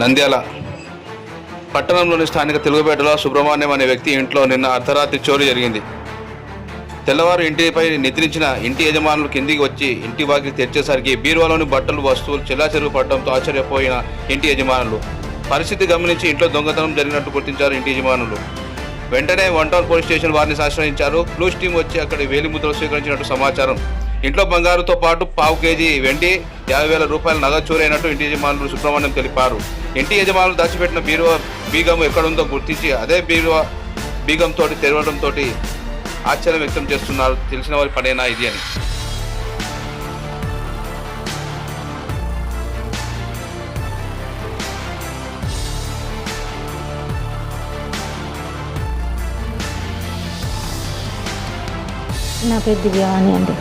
నంద్యాల. పట్టణంలోని స్థానిక తెలుగుపేటలో సుబ్రహ్మణ్యం అనే వ్యక్తి ఇంట్లో నిన్న అర్ధరాత్రి చోరీ జరిగింది. తెల్లవారు ఇంటిపై నిద్రించిన ఇంటి యజమానులు కిందికి వచ్చి ఇంటి వాకి తెరిచేసరికి బీరువాలోని బట్టలు వస్తువులు చెల్లాచెరువు పడడంతో ఆశ్చర్యపోయిన ఇంటి యజమానులు. పరిస్థితి గమనించి ఇంట్లో దొంగతనం జరిగినట్టు గుర్తించారు ఇంటి యజమానులు. వెంటనే వన్ టౌన్ పోలీస్ స్టేషన్ వారిని ఆశ్రయించారు క్లూస్ టీం వచ్చి అక్కడ వేలిముద్రలు స్వీకరించినట్టు సమాచారం. ఇంట్లో బంగారుతో పాటు పావు కేజీ వెండి యాభై వేల రూపాయల నగదు చోరైనట్టు ఇంటి యజమానులు సుబ్రహ్మణ్యం తెలిపారు. ఇంటి యజమానులు దాచిపెట్టిన బీరువా బీగం ఎక్కడుందో గుర్తించి అదే బీరువా బీగంతో తెరవడంతో ఆశ్చర్యం వ్యక్తం చేస్తున్నారు. తెలిసిన వారి పనేనా ఇది అని. నా పేరు దివ్యవాణి అండి.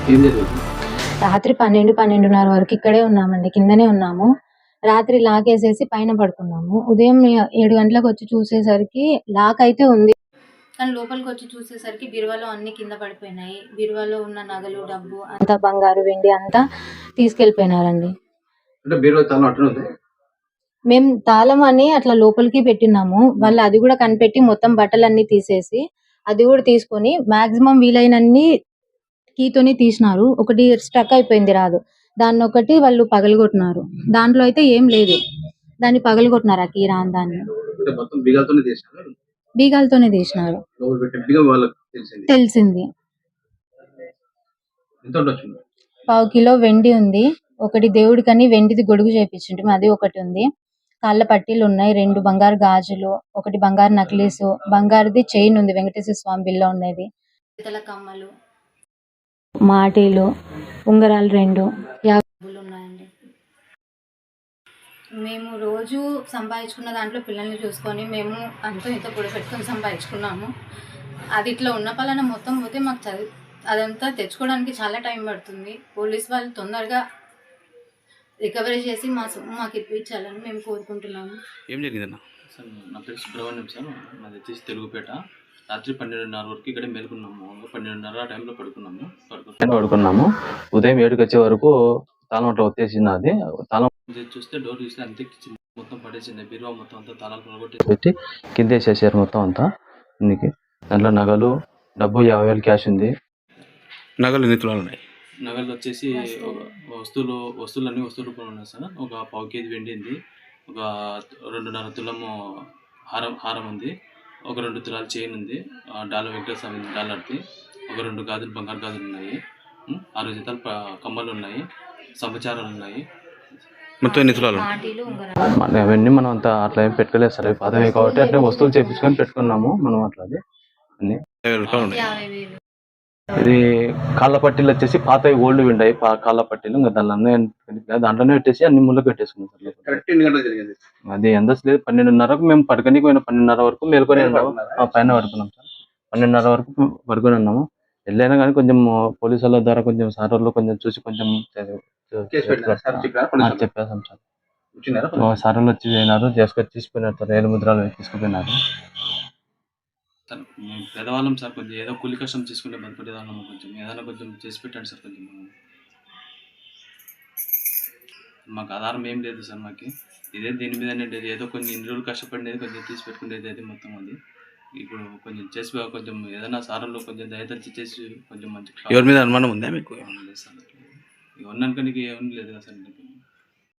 రాత్రి పన్నెండు పన్నెండున్నర వరకు ఇక్కడే ఉన్నామండి కిందనే ఉన్నాము. రాత్రి లాక్ వేసేసి పైన పడుకున్నాము. ఉదయం ఏడు గంటలకు వచ్చి చూసేసరికి లాక్ అయితే ఉంది. కానీ లోపలికి వచ్చి చూసేసరికి బీరువాలో అన్ని కింద పడిపోయినాయి. బీరువాలో ఉన్న నగలు డబ్బు అంతా బంగారు వెండి అంతా తీసుకెళ్ళిపోయినారండి. మేము తాళం అని అట్లా లోపలికి పెట్టినాము వాళ్ళు అది కూడా కనిపెట్టి మొత్తం బట్టలన్నీ తీసేసి అది కూడా తీసుకొని మాక్సిమం వీలైనన్ని కీతోని తీసినారు. ఒకటి స్ట్రక్ అయిపోయింది రాదు. దాన్ని ఒకటి వాళ్ళు పగలగొట్టినారు. దాంట్లో అయితే ఏం లేదు. దాన్ని పగలగొట్టినారు ఆ కీ రాని దాన్ని. అంటే మొత్తం బీగాలతోనే తీసినారు? తెలిసింది. తెలిసింది. ఎంత ఉండొచ్చు పావు కిలో వెండి ఉంది. ఒకటి దేవుడికని వెండిది గొడుగు చేపించిండు. అది ఒకటి ఉంది. కాళ్ళ పట్టీలు ఉన్నాయి. రెండు బంగారు గాజులు ఒకటి బంగారు నక్లీస్ బంగారుది చైన్ ఉంది. వెంకటేశ్వర స్వామి బిల్ల ఉన్నది. ఇతల కమ్మలు మాటీలు ఉంగరాలు రెండు ఉన్నాయండి మేము రోజు సంపాదించుకున్న దాంట్లో పిల్లల్ని చూసుకొని మేము అంతో ఇంత పొడి పెట్టుకొని సంపాదించుకున్నాము. అది ఇట్లా ఉన్న పలాన మొత్తం పోతే మాకు చదివి అదంతా తెచ్చుకోవడానికి చాలా టైం పడుతుంది. పోలీస్ వాళ్ళు తొందరగా రికవరీ చేసి మా సొమ్ము మాకు ఇప్పించాలని మేము కోరుకుంటున్నాము. ఏం జరిగిందన్న? సార్ నా పేరు సుబ్రహ్మణ్యం సార్ మాది వచ్చేసి తెలుగుపేట. రాత్రి పన్నెండున్నర వరకు ఇక్కడ మేలుకున్నాము. పన్నెండున్నర ఆ టైంలో పడుకున్నాము. పడుకున్నాము పడుకున్నాము. ఉదయం ఏడుకి వచ్చే వరకు తాళం అట్లా వచ్చేసింది అది తాళం చూస్తే డోర్ చూస్తే అంతే కిచెన్ మొత్తం పడేసింది. బీరువా మొత్తం అంతా తాళాలు పడగొట్టేసి పెట్టి కింద వేసేసారు మొత్తం అంతా. ఇందుకే దాంట్లో నగలు డబ్బు యాభై వేలు క్యాష్ ఉంది. నగలు ఎన్ని తులాలు ఉన్నాయి? నగలు వచ్చేసి వస్తువులు వస్తువులన్నీ వస్తువు రూపంలో ఉన్నాయి సార్. ఒక పావు కేజీ వెండి ఉంది. ఒక రెండున్నర తులము హారం హారం ఉంది. ఒక రెండు తులాల చైన్ ఉంది. ఆ డాలర్ వెంకటేశ్వర స్వామి డాలర్ది ఒక రెండు గాజులు బంగారు గాజులు ఉన్నాయి. ఆరు జతలు కమ్మలు ఉన్నాయి. సమాచారాలు ఉన్నాయి. మొత్తం ఎన్ని తులాలు? అవన్నీ మనం అంత అట్లా ఏం పెట్టుకోలేదు సార్. పాతవి కాబట్టి అట్లా వస్తువులు చేపించుకొని పెట్టుకున్నాము మనం అట్లా అది అన్ని ఇది కాళ్ళ పట్టీలు వచ్చేసి పాతవి ఓల్డ్ ఉండాయి పా- కాళ్ళ పట్టీలు ఇంకా దానిలో దాంట్లోనే పెట్టేసి అన్ని ముళ్ళకి పెట్టేసుకున్నాం సార్ అది ఎంత లేదు పన్నెండున్నరకు మేము పడుకొని పోయిన పన్నెండున్నర వరకు మేల్కొని ఉన్నాము. ఆ, పైన పడుకున్నాం సార్. పన్నెండున్నర వరకు పడుకొని ఉన్నాము. వెళ్ళైనా కానీ కొంచెం పోలీసు వాళ్ళ ద్వారా కొంచెం సార్ వాళ్ళు కొంచెం చూసి కొంచెం? చెప్పేసాం సార్. సార్ వాళ్ళు వచ్చి పోయినారు చేసుకొని తీసుకుపోయినారు సార్. ఏడు ముద్రాలు తీసుకుపోయినారు. సార్ మేము పేదవాళ్ళం సార్ కొంచెం ఏదో కూలి కష్టం చేసుకుంటే బతిపడేదాళ్ళం కొంచెం ఏదైనా కొంచెం చేసి పెట్టండి సార్ కొంచెం. మాకు ఆధారం ఏం లేదు సార్ మాకు. ఇదే దీని మీదనే ఉండేది ఏదో కొన్ని ఇన్ని రోజులు కష్టపడినది కొంచెం తీసి పెట్టుకునేది అది మొత్తం అది. ఇప్పుడు కొంచెం చేసి కొంచెం ఏదైనా సారంలో కొంచెం దయదలిచి చేసి కొంచెం మంచి ఎవరి మీద అనుమానం ఉందా మీకు? లేదు సార్. ఇక ఉన్నాను కానీ ఏం లేదు కదా సార్.